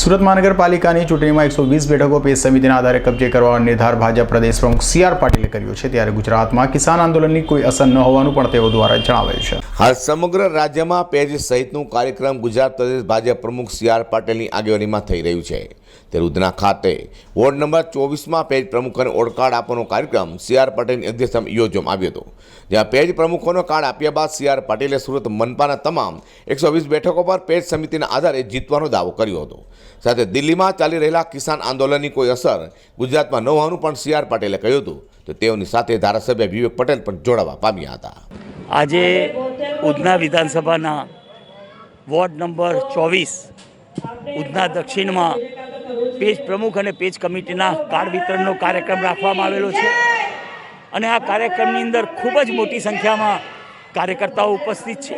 સુરત મહાનગરપાલિકાની ચૂંટણીમાં એકસો વીસ બેઠકો પેજ સમિતિના આધારે કબજે કરવાનો નિર્ધાર ભાજપ પ્રદેશ પ્રમુખ સી આર પાટીલે કર્યો છે. ત્યારે ગુજરાતમાં કિસાન આંદોલનની કોઈ અસર ન હોવાનું પણ તેઓ દ્વારા જણાવાયું છે. હાલ સમગ્ર રાજ્યમાં પેજ સહિતનું કાર્યક્રમ ગુજરાત પ્રદેશ ભાજપ પ્રમુખ સી આર પાટીલની આગેવાનીમાં થઈ રહ્યું છે. ત્યારે ઉધના ખાતે. વોર્ડ નંબર ચોવીસમાં પેજ પ્રમુખોને ઓળખાડ આપવાનો કાર્યક્રમ સી આર પટેલની અધ્યક્ષતામાં યોજવામાં આવ્યો હતો. જ્યાં પેજ પ્રમુખોનો કાર્ડ આપ્યા બાદ સી આર પટેલે સુરત મનપાના તમામ એકસો વીસ બેઠકો પર પેજ સમિતિના આધારે જીતવાનો દાવો કર્યો હતો. સાથે દિલ્હીમાં ચાલી રહેલા કિસાન આંદોલનની કોઈ અસર ગુજરાતમાં ન હોવાનું પણ સી આર પટેલે કહ્યું હતું. તો તેઓની સાથે ધારાસભ્ય વિવેક પટેલ પણ જોડાવા પામ્યા હતા. આજે ઉધના વિધાનસભાના વોર્ડ નંબર ચોવીસ, ઉધના દક્ષિણમાં પેજ પ્રમુખ અને પેજ કમિટીના કાર્ડ વિતરણનો કાર્યક્રમ રાખવામાં આવેલો છે. અને આ કાર્યક્રમની અંદર ખૂબ જ મોટી સંખ્યામાં કાર્યકર્તાઓ ઉપસ્થિત છે.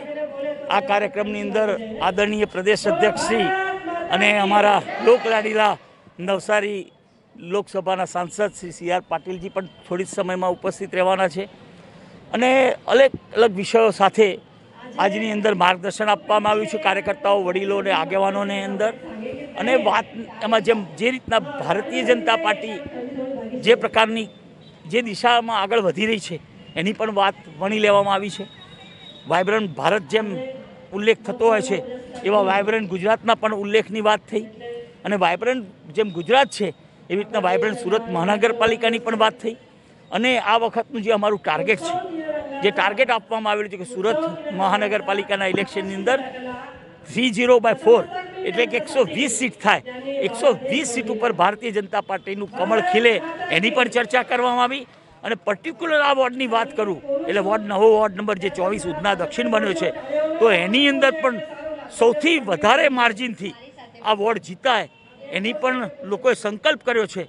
આ કાર્યક્રમની અંદર આદરણીય પ્રદેશ અધ્યક્ષ શ્રી અને અમારા લોકલાડીલા નવસારી લોકસભાના સાંસદ શ્રી સી આર પાટીલજી પણ થોડી સમયમાં ઉપસ્થિત રહેવાના છે. અને અલગ અલગ વિષયો સાથે આજની અંદર માર્ગદર્શન આપવામાં આવ્યું છે કાર્યકર્તાઓ વડીલો અને આગેવાનોને અંદર. અને વાત એમાં જેમ જે રીતના ભારતીય જનતા પાર્ટી જે પ્રકારની જે દિશામાં આગળ વધી રહી છે, એની પણ વાત વણી લેવામાં આવી છે. વાયબ્રન્ટ ભારત જેમ ઉલ્લેખ થતો હોય છે, એવા વાયબ્રન્ટ ગુજરાતના પણ ઉલ્લેખની વાત થઈ. અને વાયબ્રન્ટ જેમ ગુજરાત છે, એવી રીતના વાયબ્રન્ટ સુરત મહાનગરપાલિકાની પણ વાત થઈ. અને આ વખતનું જે અમારું ટાર્ગેટ છે, જે ટાર્ગેટ આપવામાં આવેલું છે કે સુરત મહાનગરપાલિકાના ઇલેક્શનની અંદર થ્રી ઝીરો બાય ફોર એટલે કે એકસો વીસ સીટ થાય. એકસો વીસ સીટ ઉપર ભારતીય જનતા પાર્ટીનું કમળ ખીલે એની પણ ચર્ચા કરવામાં આવી. અને પર્ટિક્યુલર આ વોર્ડની વાત કરું, એટલે વોર્ડ નવો વોર્ડ નંબર જે ચોવીસ ઉધના દક્ષિણ બન્યો છે, તો એની અંદર પણ સૌથી વધારે માર્જિનથી આ વોર્ડ જીતાય એની પણ લોકોએ સંકલ્પ કર્યો છે.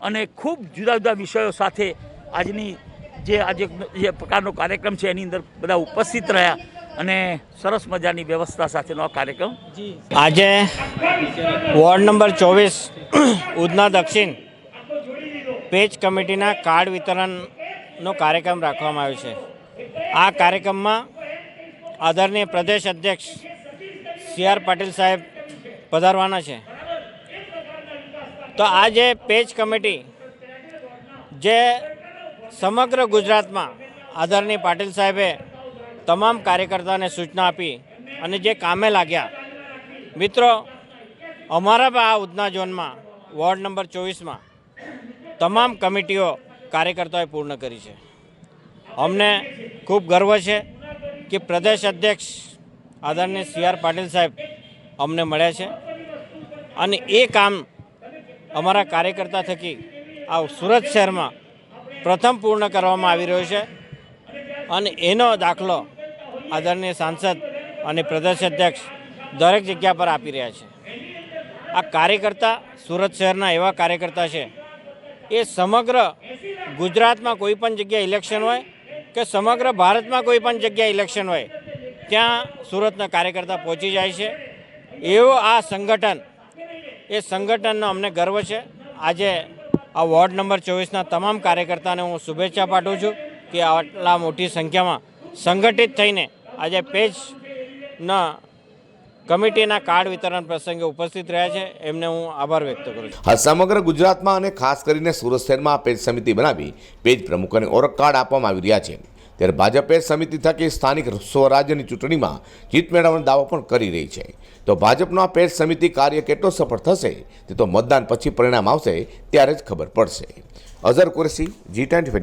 અને ખૂબ જુદા જુદા વિષયો સાથે આજની જે આજે જે પ્રકારનો કાર્યક્રમ છે, એની અંદર બધા ઉપસ્થિત રહ્યા. અને સરસ મજાની વ્યવસ્થા સાથેનો આ કાર્યક્રમ. આજે વોર્ડ નંબર ચોવીસ ઉધના દક્ષિણ પેજ કમિટીના કાર્ડ વિતરણનો કાર્યક્રમ રાખવામાં આવ્યો છે. આ કાર્યક્રમમાં આદરણીય પ્રદેશ અધ્યક્ષ સી આર પાટીલ સાહેબ પધારવાના છે. તો આ જે પેજ કમિટી જે સમગ્ર ગુજરાતમાં આદરણીય પાટીલ સાહેબે તમામ કાર્યકર્તાને સૂચના આપી અને જે કામે લાગ્યા. મિત્રો, અમારા આ ઉધના ઝોનમાં, વોર્ડ નંબર ચોવીસમાં, તમામ કમિટીઓ કાર્યકર્તાઓએ પૂર્ણ કરી છે. અમને ખૂબ ગર્વ છે કે પ્રદેશ અધ્યક્ષ આદરણીય સી આર પાટીલ સાહેબ અમને મળ્યા છે અને એ કામ અમારા કાર્યકર્તા થકી આ સુરત શહેરમાં પ્રથમ પૂર્ણ કરવામાં આવી રહ્યો છે અને એનો દાખલો આદરણીય સાંસદ અને પ્રદેશ અધ્યક્ષ દરેક જગ્યા પર આપી રહ્યા છે. આ કાર્યકર્તા સુરત શહેરના એવા કાર્યકર્તા છે. એ સમગ્ર ગુજરાતમાં કોઈ પણ જગ્યાએ ઇલેક્શન હોય કે સમગ્ર ભારતમાં કોઈ પણ જગ્યાએ ઇલેક્શન હોય, ત્યાં સુરતના કાર્યકર્તા પહોંચી જાય છે. એવો આ સંગઠન, એ સંગઠનનો અમને ગર્વ છે. આજે આ વોર્ડ નંબર ચોવીસના તમામ કાર્યકર્તાને હું શુભેચ્છા પાઠવું છું કે આટલા મોટી સંખ્યામાં સંગઠિત થઈને આજે પેજના કમિટીના કાર્ડ વિતરણ પ્રસંગે ઉપસ્થિત રહ્યા છે. એમને હું આભાર વ્યક્ત કરું છું. આ સમગ્ર ગુજરાતમાં અને ખાસ કરીને સુરત શહેરમાં પેજ સમિતિ બનાવી પેજ પ્રમુખોને ઓળખ કાર્ડ આપવામાં આવી રહ્યા છે. ત્યારે ભાજપ સમિતિ થકી સ્થાનિક સ્વરાજ્યની ચૂંટણીમાં જીત મેળવવાનો દાવો પણ કરી રહી છે. તો ભાજપનો આ પેજ સમિતિ કાર્ય કેટલો સફળ થશે તે તો મતદાન પછી પરિણામ આવશે ત્યારે જ ખબર પડશે. Azhar Qureshi, G twenty